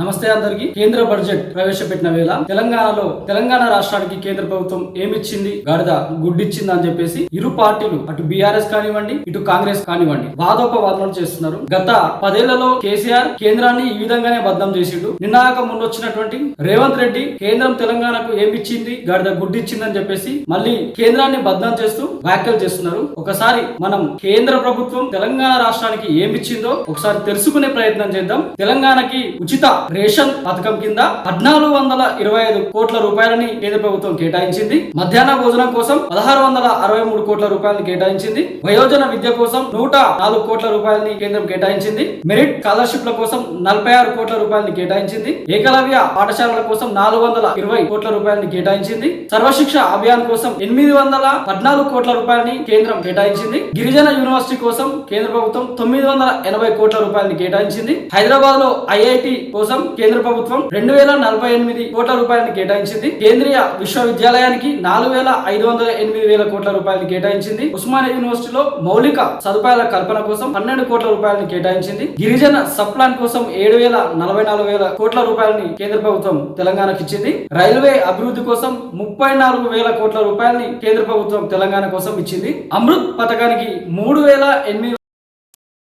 నమస్తే అందరికి. కేంద్ర బడ్జెట్ ప్రవేశపెట్టిన వేళ తెలంగాణలో తెలంగాణ రాష్ట్రానికి కేంద్ర ప్రభుత్వం ఏమిచ్చింది? గాడిద గుడ్డిచ్చింది అని చెప్పేసి ఇరు పార్టీలు అటు బీఆర్ఎస్ కానివ్వండి ఇటు కాంగ్రెస్ కానివ్వండి వాదోపవాదనలు చేస్తున్నారు. గత పదేళ్ళలో కేసీఆర్ కేంద్రాన్ని ఈ విధంగానే బద్దం చేసిండు. నిన్నాక ముందొచ్చినటువంటి రేవంత్ రెడ్డి కేంద్రం తెలంగాణకు ఏమిచ్చింది? గాడిద గుడ్డిచ్చింది అని చెప్పేసి మళ్ళీ కేంద్రాన్ని బద్దం చేస్తూ వ్యాఖ్యలు చేస్తున్నారు. ఒకసారి మనం కేంద్ర ప్రభుత్వం తెలంగాణ రాష్ట్రానికి ఏమిచ్చిందో ఒకసారి తెలుసుకునే ప్రయత్నం చేద్దాం. తెలంగాణకి ఉచిత రేషన్ పథకం కింద పద్నాలుగు వందల ఇరవై ఐదు కోట్ల రూపాయలని కేంద్ర ప్రభుత్వం కేటాయించింది. మధ్యాహ్న భోజనం కోసం పదహారు వందల అరవై మూడు కోట్ల రూపాయలను కేటాయించింది. వయోజన విద్య కోసం నూట నాలుగు కోట్ల రూపాయలని కేంద్రం కేటాయించింది. మెరిట్ స్కాలర్షిప్ల కోసం నలభై ఆరు కోట్ల రూపాయలని కేటాయించింది. ఏకలవ్య పాఠశాలల కోసం నాలుగు వందల ఇరవై కోట్ల రూపాయలని కేటాయించింది. సర్వశిక్ష అభియాన్ కోసం ఎనిమిది వందల పద్నాలుగు కోట్ల రూపాయలని కేంద్రం కేటాయించింది. గిరిజన యూనివర్సిటీ కోసం కేంద్ర ప్రభుత్వం తొమ్మిది వందల ఎనభై కోట్ల రూపాయలని కేటాయించింది. హైదరాబాద్లో ఐఐటి కోసం కేంద్ర ప్రభుత్వం రెండు వేల నలభై ఎనిమిది కోట్ల రూపాయలను కేటాయించింది. కేంద్రీయ విశ్వవిద్యాలయానికి నాలుగు వేల ఐదు వందల ఎనిమిది వేల కోట్ల రూపాయలను కేటాయించింది. ఉస్మానియా యూనివర్సిటీలో మౌలిక సదుపాయాల కల్పన కోసం పన్నెండు కోట్ల రూపాయలను కేటాయించింది. గిరిజన సబ్ ప్లాన్ కోసం ఏడు వేల నలభై నాలుగు వేల కోట్ల రూపాయలని కేంద్ర ప్రభుత్వం తెలంగాణకు ఇచ్చింది. రైల్వే అభివృద్ధి కోసం ముప్పై నాలుగు వేల కోట్ల రూపాయలని కేంద్ర ప్రభుత్వం తెలంగాణ కోసం ఇచ్చింది. అమృత్ పథకానికి మూడు వేల ఎనిమిది